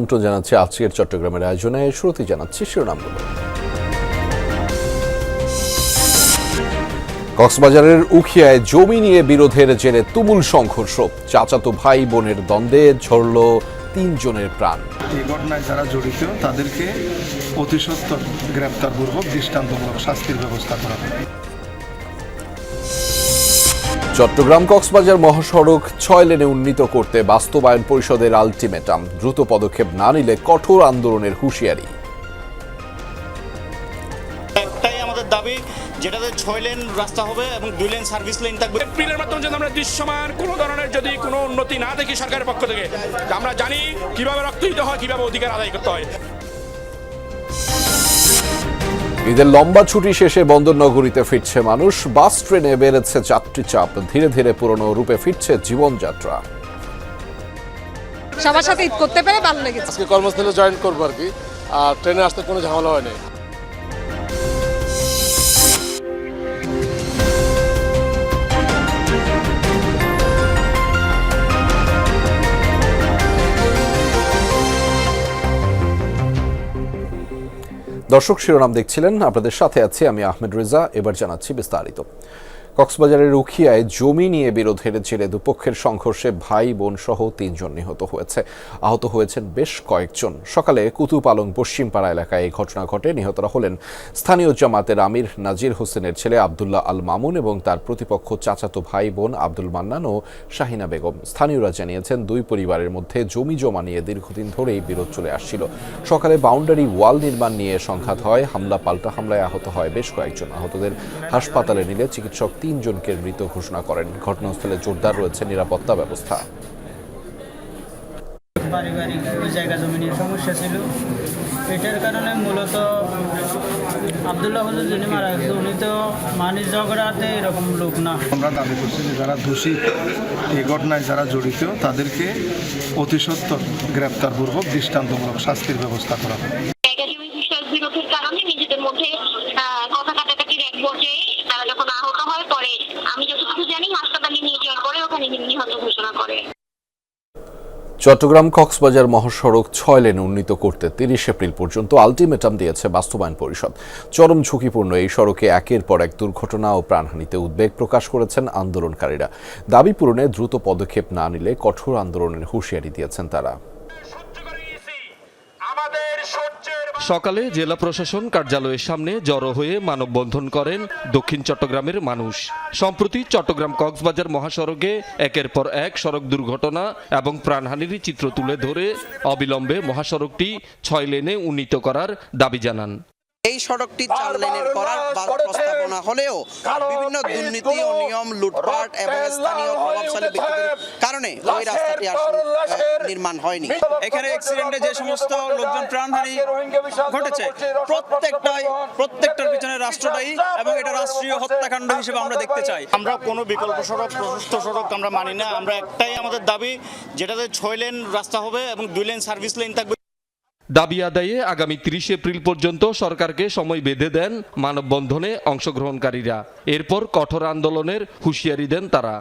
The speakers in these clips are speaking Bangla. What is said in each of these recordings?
আমন্ত্রণ জানাচ্ছি আজকের চট্টগ্রামের আয়োজনে। শুরুতেই জানাচ্ছি শিরোনামগুলো। কক্সবাজারের উখিয়ায় জমি নিয়ে বিরোধের জেরে তুমুল সংঘর্ষ। চাচাতো ভাই বোনের দ্বন্দ্বে ঝরল তিনজনের প্রাণ। এই ঘটনায় যারা জড়িত, তাদেরকে অতি গ্রেপ্তারপূর্বক দৃষ্টান্তমূলক শাস্তির ব্যবস্থা করা হবে। চট্টগ্রাম কক্সবাজার মহাসড়ক ছয় লেনে উন্নীত করতে বাস্তবায়ন পরিষদের আলটিমেটাম। দ্রুত পদক্ষেপ না নিলে কঠোর আন্দোলনের হুঁশিয়ারি। একটাই আমাদের দাবি যেটাতে ছয় লেন রাস্তা হবে এবং দুই লেন সার্ভিস লেন থাকবে। এপ্রিলের মাধ্যমে যদি আমরা দৃশ্যমান কোনো ধরনের যদি কোনো উন্নতি না দেখি সরকারের পক্ষ থেকে আমরা জানি কীভাবে রক্ত দিতে হয় কীভাবে অধিকার আদায় করতে হয়। ঈদের লম্বা ছুটি শেষে বন্দর নগরীতে ফিরছে মানুষ। বাস ট্রেনে বেড়েছে যাত্রী চাপ। ধীরে ধীরে পুরনো রূপে ফিরছে জীবনযাত্রা। সবার সাথে ঈদ করতে পেরে ভালো লেগেছে। আজকে কর্মস্থলে জয়েন করব আর কি। আর ট্রেনে আসতে কোনো ঝামেলা হয়নি। দর্শক শিরোনাম দেখছিলেন। আপনাদের সাথে আছি আমি আহমেদ রেজা। এবার জানাচ্ছি বিস্তারিত। কক্সবাজারের রুখিয়ায় জমি নিয়ে বিরোধের জেরে দুপক্ষের সংঘর্ষে ভাই বোন সহ তিনজন নিহত হয়েছে। আহত হয়েছেন বেশ কয়েকজন। সকালে কুতুপালং পশ্চিমপাড়া এলাকায় এই ঘটনা ঘটে। নিহতরা হলেন স্থানীয় জামাতের আমির নাজির হোসেনের ছেলে আবদুল্লাহ আল মামুন এবং তার প্রতিপক্ষ চাচাতো ভাই বোন আব্দুল মান্নান ও শাহিনা বেগম। স্থানীয়রা জানিয়েছেন, দুই পরিবারের মধ্যে জমি জমা নিয়ে দীর্ঘদিন ধরেই বিরোধ চলে আসছিল। সকালে বাউন্ডারি ওয়াল নির্মাণ নিয়ে সংঘাত হয়। হামলা, পাল্টা হামলায় আহত হয় বেশ কয়েকজন। আহতদের হাসপাতালে নিলে চিকিৎসক তিনজনকে মৃত ঘোষণা করেন। ঘটনাস্থলে জোরদার রয়েছে নিরাপত্তা ব্যবস্থা। পারিবারিক জায়গা জমি নিয়ে সমস্যা ছিল। এটার কারণে মূলত আবদুল্লাহ হুজুর যিনি মারা গেছে উনি তো মানিস ঝগড়াতে এরকম লোক না। আমরা দাবি করছি যে যারা দোষী এই ঘটনায় যারা জড়িত তাদেরকে অতি সত্বর গ্রেপ্তারপূর্বক দৃষ্টান্তমূলক শাস্তির ব্যবস্থা করা হবে জায়গা জমি বিষয়ক বিরোধের কারণে নিজেদের মধ্যে আহ, কথা কাটাকাটির এক পর্যায়ে তারা যখন আহত হয় পরে আমি যতটুকু জানি হাসপাতালে নিয়ে যাওয়ার পরে ওখানে নিহত ঘোষণা করে চট্টগ্রাম কক্সবাজার মহাসড়ক ছয় লেন উন্নীত করতে তিরিশ এপ্রিল পর্যন্ত আলটিমেটাম দিয়েছে বাস্তবায়ন পরিষদ। চরম ঝুঁকিপূর্ণ এই সড়কে একের পর এক দুর্ঘটনা ও প্রাণহানিতে উদ্বেগ প্রকাশ করেছেন আন্দোলনকারীরা। দাবি পূরণে দ্রুত পদক্ষেপ না নিলে কঠোর আন্দোলনের হুঁশিয়ারি দিয়েছেন তারা আমাদের সহ্যের সকালে জেলা প্রশাসন কার্যালয়ের সামনে জড়ো হয়ে মানববন্ধন করেন দক্ষিণ চট্টগ্রামের মানুষ। সম্প্রতি চট্টগ্রাম কক্সবাজার মহাসড়কে একের পর এক সড়ক দুর্ঘটনা এবং প্রাণহানির চিত্র তুলে ধরে অবিলম্বে মহাসড়কটি ছয় লেনে উন্নীত করার দাবি জানান। এই সড়কটি চার লেনের করার প্রস্তাবনা হলেও বিভিন্ন দুর্নীতি ও নিয়ম লুটপাট এবং স্থানীয় প্রভাবশালী ব্যক্তিদের কারণে ওই রাস্তাটি নির্মাণ হয়নি। এখানে অ্যাক্সিডেন্টে যে সমস্ত লোকজন প্রাণহানি ঘটেছে। প্রত্যেকটাই প্রত্যেকটার পিছনে রাষ্ট্রটাই এবং এটা রাষ্ট্রীয় হত্যাকাণ্ড হিসেবে আমরা দেখতে চাই। আমরা কোনো বিকল্প সড়ক প্রশস্ত সড়ক আমরা মানি না। আমরা একটাই আমাদের দাবি যেটাতে ছয় লেন রাস্তা হবে এবং দুই লেন সার্ভিস লেন থাকবে। দাবি আদায়ে আগামী তিরিশ এপ্রিল পর্যন্ত সরকারকে সময় বেঁধে দেন মানববন্ধনে অংশগ্রহণকারীরা। এরপর কঠোর আন্দোলনের হুঁশিয়ারি দেন তারা।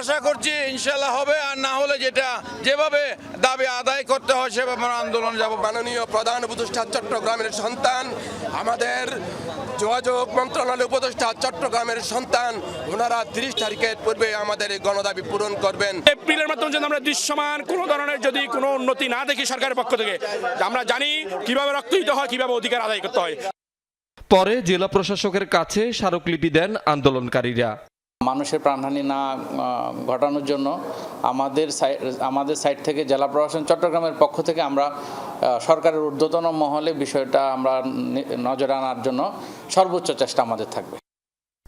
আশা করছি ইনশাল্লাহ হবে আর না হলে যেটা যেভাবে দাবি আদায় করতে হয় সেভাবে আমরা আন্দোলন যাব। মাননীয় প্রধান উপদেষ্টা চট্টগ্রামের সন্তান আমাদের যোগাযোগ মন্ত্রণালয় উপদেষ্টা চট্টগ্রামের সন্তান ওনারা তিরিশ তারিখের পূর্বে আমাদের এই গণদাবি পূরণ করবেন। এপ্রিলের মাধ্যমে যদি আমরা দৃশ্যমান কোনো ধরনের যদি কোনো উন্নতি না দেখি সরকারের পক্ষ থেকে আমরা জানি কীভাবে রক্ত দিতে হয় কীভাবে অধিকার আদায় করতে হয়। পরে জেলা প্রশাসকের কাছে স্মারকলিপি দেন আন্দোলনকারীরা। মানুষের প্রাণহানি না ঘটানোর জন্য আমাদের আমাদের সাইড থেকে জেলা প্রশাসন চট্টগ্রামের পক্ষ থেকে আমরা সরকারের ঊর্ধ্বতন মহলে বিষয়টা আমরা নজরে আনার জন্য সর্বোচ্চ চেষ্টা আমাদের থাকবে।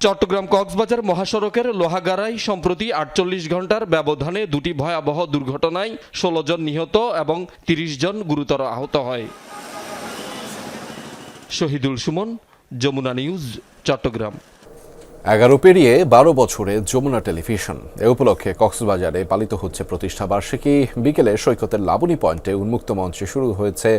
চট্টগ্রাম কক্সবাজার মহাসড়কের লোহাগাড়ায় সম্প্রতি আটচল্লিশ ঘণ্টার ব্যবধানে দুটি ভয়াবহ দুর্ঘটনায় ষোলো জন নিহত এবং তিরিশ জন গুরুতর আহত হয়। শহীদুল সুমন, যমুনা নিউজ, চট্টগ্রাম। এগারো পেরিয়ে বারো বছরে যমুনা টেলিভিশন। এ উপলক্ষে কক্সবাজারে পালিত হচ্ছে প্রতিষ্ঠা বার্ষিকী। বিকেলে সৈকতের লাবণী পয়েন্টে উন্মুক্ত মঞ্চে শুরু হয়েছে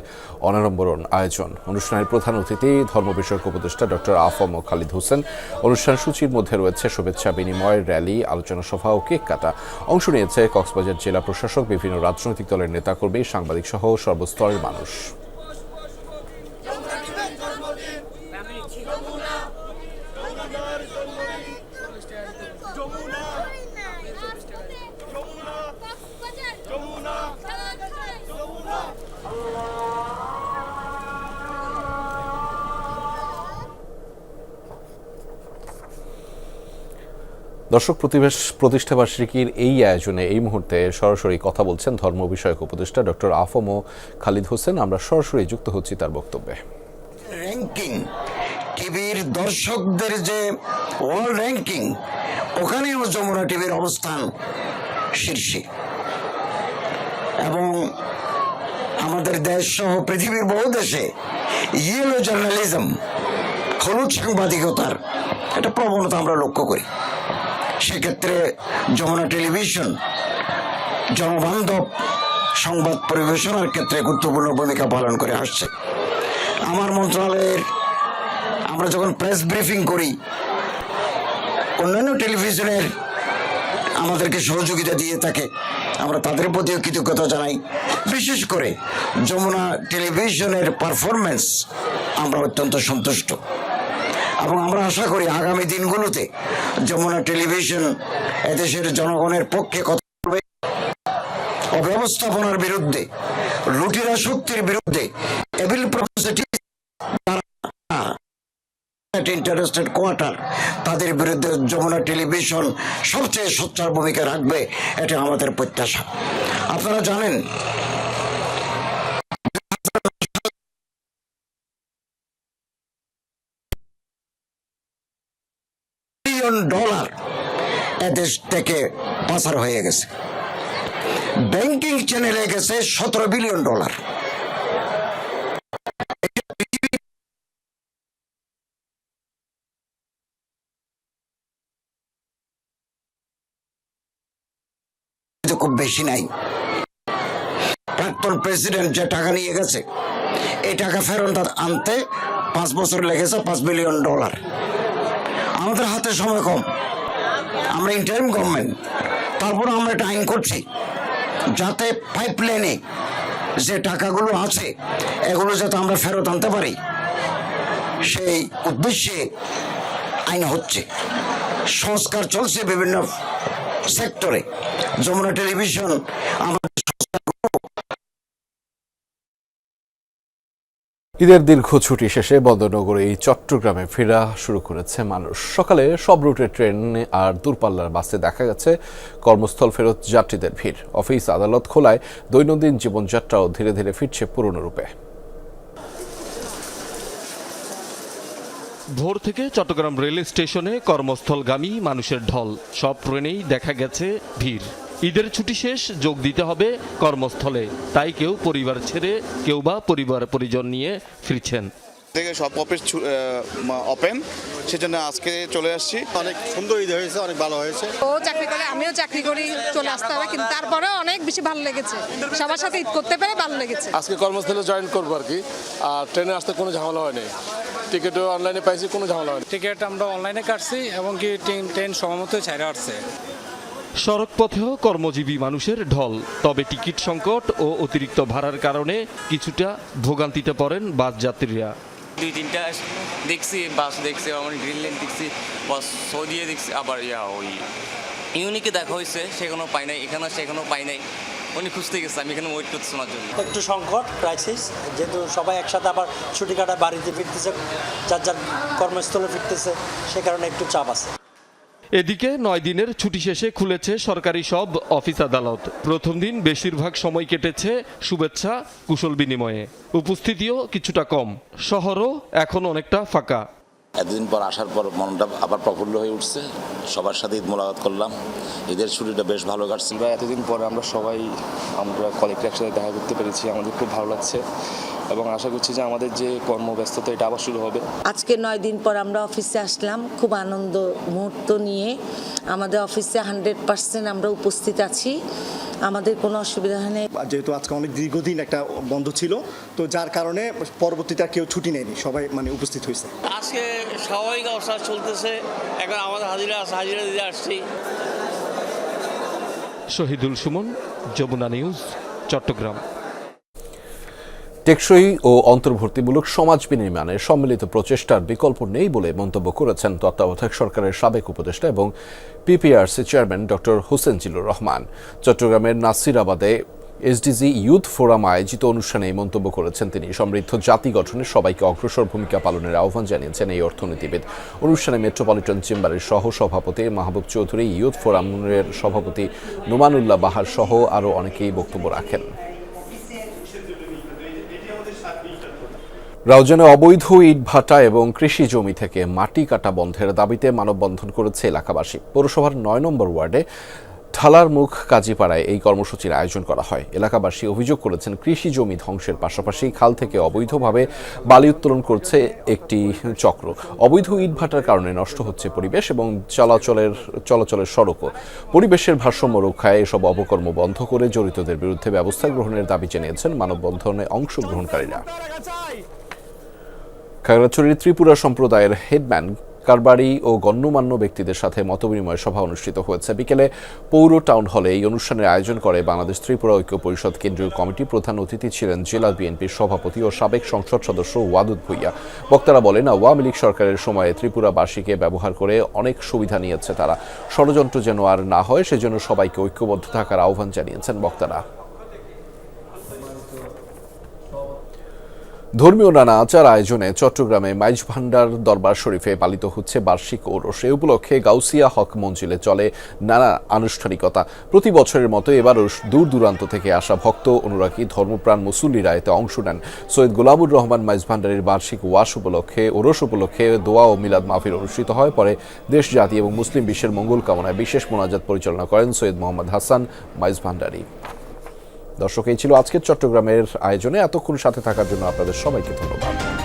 অনারম্বরণ আয়োজন। অনুষ্ঠানের প্রধান অতিথি ধর্ম বিষয়ক উপদেষ্টা ডক্টর আফম খালিদ হোসেন। অনুষ্ঠান সূচির মধ্যে রয়েছে শুভেচ্ছা বিনিময়, র্যালি, আলোচনা সভা ও কেক কাটা। অংশ নিয়েছে কক্সবাজার জেলা প্রশাসক, বিভিন্ন রাজনৈতিক দলের নেতাকর্মী, সাংবাদিক সহ সর্বস্তরের মানুষ। দর্শক, প্রতিবেশ প্রতিষ্ঠা বার্ষিকীর এই আয়োজনে এই মুহূর্তে সরাসরি কথা বলছেন ধর্ম বিষয়ক উপদেষ্টা ডক্টর আফম খালিদ হোসেন। আমরা সরাসরি যুক্ত হচ্ছি তার বক্তব্যে। র্যাঙ্কিং টিভির দর্শকদের যে ওয়ার্ল্ড র্যাঙ্কিং ওখানেও যমুনা টিভির অবস্থান শীর্ষে। এবং আমাদের দেশ সহ পৃথিবীর বহু দেশে ইয়েলো জার্নালিজম হলুদ সাংবাদিকতার একটা প্রবণতা আমরা লক্ষ্য করি। সেক্ষেত্রে যমুনা টেলিভিশন, জনবান্ধব সংবাদ পরিবেশনার ক্ষেত্রে গুরুত্বপূর্ণ ভূমিকা পালন করে আসছে। আমার মন্ত্রণালয়ের আমরা যখন প্রেস ব্রিফিং করি, অন্যান্য টেলিভিশনের আমাদেরকে সহযোগিতা দিয়ে থাকে, আমরা তাদের প্রতিও কৃতজ্ঞতা জানাই। বিশেষ করে যমুনা টেলিভিশনের পারফরমেন্স আমরা অত্যন্ত সন্তুষ্ট। এবং আমরা আশা করি আগামী দিনগুলোতে যমুনা টেলিভিশন এদেশের জনগণের পক্ষে কথা বলবে। অব্যবস্থাপনার বিরুদ্ধে, লুটিরা শক্তির বিরুদ্ধে ইন্টারেস্টেড কোয়ার্টার তাদের বিরুদ্ধে যমুনা টেলিভিশন সবচেয়ে সোচ্চার ভূমিকা রাখবে, এটা আমাদের প্রত্যাশা। আপনারা জানেন বিলিয়ন ডলার এদেশ থেকে পাচার হয়ে গেছে। ব্যাংকিং চ্যানেলে গেছে সতেরো বিলিয়ন ডলার খুব বেশি নাই। প্রাক্তন প্রেসিডেন্ট যে টাকা নিয়ে গেছে, এই টাকা ফেরত আনতে পাঁচ বছর লেগেছে পাঁচ বিলিয়ন ডলার আমাদের হাতে সময় কম। আমরা ইন্টারিম গভর্নমেন্ট তারপর আমরা একটা আইন করছি। যাতে পাইপ লাইনে যে টাকাগুলো আছে, এগুলো যাতে আমরা ফেরত আনতে পারি, সেই উদ্দেশ্যে আইন হচ্ছে। সংস্কার চলছে বিভিন্ন সেক্টরে যমুনা টেলিভিশন আমাদের ঈদের দীর্ঘ ছুটি শেষে বন্দরনগরে এই চট্টগ্রামে ফেরা শুরু করেছে মানুষ। সকালে সব রুটের ট্রেন আর দূরপাল্লার বাসে দেখা গেছে। কর্মস্থল ফেরত যাত্রীদের ভিড়। অফিস আদালত খোলায়। দৈনন্দিন জীবনযাত্রাও ধীরে ধীরে ফিরছে পুরনো রূপে। ভোর থেকে চট্টগ্রাম রেল স্টেশনে কর্মস্থলগামী মানুষের ঢল। সব ট্রেনেই দেখা গেছে ভিড়। ঈদের ছুটি শেষ যোগ দিতে হবে কর্মস্থলে। তাই কেউ পরিবার ছেড়ে কেউ বা পরিবার পরিজন নিয়ে ফিরছেন। থেকে সব অফিস ওপেন সেজন্য আজকে চলে আসছি। অনেক সুন্দর ঈদ হয়েছে অনেক ভালো হয়েছে। ও চাকরি করে আমিও চাকরি করি চলে আসতে হবে। কিন্তু তারপরেও অনেক বেশি ভালো লেগেছে। সবার সাথে ঈদ করতে পেরে ভালো লেগেছে। আজকে কর্মস্থলে জয়েন করব আর কি। আর ট্রেনে আসতে কোনো ঝামেলা হয়নি। টিকিটও অনলাইনে পাইছি কোনো ঝামেলা হয়নি। টিকিট আমরা অনলাইনে কাটছি এবং কি ট্রেন ট্রেন সময়মতো ছাড়া আসছে। সড়ক পথেও কর্মজীবী মানুষের ঢল। তবে টিকিট সংকট ও অতিরিক্ত ভাড়ার কারণে কিছুটা ভোগান্তিতে পড়েন বাস যাত্রীরা। দুই তিনটা দেখছি বাস দেখছি আমার লাইন দেখছি বাস সৌদিয়ে দেখছি আবার ইয়া ওই ইউনিকে দেখা হয়েছে সেখানেও পাই নাই এখানেও সেখানেও পাই নাই। উনি খুঁজতে গেছে আমি এখানে ওয়েট করছি ওনার জন্য। একটু সংকট ক্রাইসিস যেহেতু সবাই একসাথে আবার ছুটি কাটা বাড়িতে ফিরতেছে যার যার কর্মস্থলে ফিরতেছে সে কারণে একটু চাপ আছে। এদিকে নয় দিনের ছুটি শেষে খুলেছে সরকারি সব অফিস আদালত। প্রথম দিন বেশিরভাগ সময় কেটেছে শুভেচ্ছা কুশল বিনিময়ে। উপস্থিতিও কিছুটা কম। শহরও এখন অনেকটা ফাঁকা। এতদিন পর আসার পর মনটা আবার প্রফুল্ল হয়ে উঠছে। সবার সাথে ঈদ মোলাকাত করলাম। ঈদের ছুটিটা বেশ ভালো কাটছিল। এতদিন পরে আমরা সবাই আমরা কলেক্টর একসাথে দেখা করতে পেরেছি। আমাদের খুব ভালো লাগছে। এবং আশা করছি যে আমাদের যে কর্মব্যস্ততা এটা আবার শুরু হবে। আজকে নয় দিন পর আমরা অফিসে আসলাম। খুব আনন্দ মুহূর্ত নিয়ে আমাদের অফিসে হান্ড্রেড পার্সেন্ট আমরা উপস্থিত আছি। আমাদের কোনো অসুবিধা নেই। যেহেতু আজকে অনেক দীর্ঘদিন একটা বন্ধ ছিল তো যার কারণে পরবর্তীতে আর কেউ ছুটি নেয়নি। সবাই মানে উপস্থিত হয়েছে। আজকে স্বাভাবিক অবস্থা চলতেছে। এখন আমাদের হাজিরা আছে হাজিরা দিতে আসছি। শহীদুল সুমন যমুনা নিউজ চট্টগ্রাম। টেকসই ও অন্তর্ভুক্তিমূলক সমাজ বিনির্মাণের সম্মিলিত প্রচেষ্টার বিকল্প নেই বলে মন্তব্য করেছেন তত্ত্বাবধায়ক সরকারের সাবেক উপদেষ্টা এবং PPRC chairman doctor Hossain Zillur Rahman. চট্টগ্রামের নাসিরাবাদে এসডিজি ইউথ ফোরাম আয়োজিত অনুষ্ঠানে এই মন্তব্য করেছেন তিনি। সমৃদ্ধ জাতি গঠনে সবাইকে অগ্রসর ভূমিকা পালনের আহ্বান জানিয়েছেন এই অর্থনীতিবিদ। অনুষ্ঠানে মেট্রোপলিটন চেম্বারের সহ সভাপতি মাহবুব চৌধুরী, ইউথ ফোরামের সভাপতি নোমানুল্লাহ বাহার সহ আরও অনেকেই বক্তব্য রাখেন। রাউজানে অবৈধ ইট ভাটা এবং কৃষি জমি থেকে মাটি কাটা বন্ধের দাবিতে মানববন্ধন করেছে এলাকাবাসী। পৌরসভার নয় নম্বর ওয়ার্ডে ঢালার মুখ কাজীপাড়ায় এই কর্মসূচির আয়োজন করা হয়। এলাকাবাসী অভিযোগ করেছেন, কৃষি জমি ধ্বংসের পাশাপাশি খাল থেকে অবৈধভাবে বালি উত্তোলন করছে একটি চক্র। অবৈধ ইট ভাটার কারণে নষ্ট হচ্ছে পরিবেশ এবং চলাচলের চলাচলের সড়কও। পরিবেশের ভারসাম্য রক্ষায় এসব অপকর্ম বন্ধ করে জড়িতদের বিরুদ্ধে ব্যবস্থা গ্রহণের দাবি জানিয়েছেন মানববন্ধনে অংশগ্রহণকারীরা। খাগড়াছড়ির ত্রিপুরা সম্প্রদায়ের হেডম্যান কারবারি ও গণ্যমান্য ব্যক্তিদের সাথে মতবিনিময় সভা অনুষ্ঠিত হয়েছে। বিকেলে পৌর টাউন হলে এই অনুষ্ঠানের আয়োজন করে বাংলাদেশ ত্রিপুরা ঐক্য পরিষদ কেন্দ্রীয় কমিটি প্রধান অতিথি ছিলেন জেলা বিএনপির সভাপতি ও সাবেক সংসদ সদস্য ওয়াদুদ ভুইয়া। বক্তারা বলেন, আওয়ামী লীগ সরকারের সময়ে ত্রিপুরাবাসীকে ব্যবহার করে অনেক সুবিধা নিয়েছে তারা। ষড়যন্ত্র যেন আর না হয়, সেজন্য সবাইকে ঐক্যবদ্ধ থাকার আহ্বান জানিয়েছেন বক্তারা। ধর্মীয় নানা আচার আয়োজনে চট্টগ্রামে মাইজ ভান্ডার দরবার শরীফে পালিত হচ্ছে বার্ষিক ওরস। এ উপলক্ষে গাউসিয়া হক মঞ্জিলে চলে নানা আনুষ্ঠানিকতা। প্রতি বছরের মতো এবারও দূর দূরান্ত থেকে আসা ভক্ত অনুরাগী ধর্মপ্রাণ মুসল্লিরা এতে অংশ নেন। সৈয়দ গোলামুর রহমান মাইজ ভান্ডারের বার্ষিক ওয়াস উপলক্ষে, ওরস উপলক্ষে দোয়া ও মিলাদ মাহফিল অনুষ্ঠিত হয়। পরে দেশ, জাতি এবং মুসলিম বিশ্বের মঙ্গল কামনায় বিশেষ মোনাজাত পরিচালনা করেন সৈয়দ মোহাম্মদ হাসান মাইজ ভান্ডারী। দর্শক এই ছিল আজকের চট্টগ্রামের আয়োজনে। এতক্ষণ সাথে থাকার জন্য আপনাদের সবাইকে ধন্যবাদ।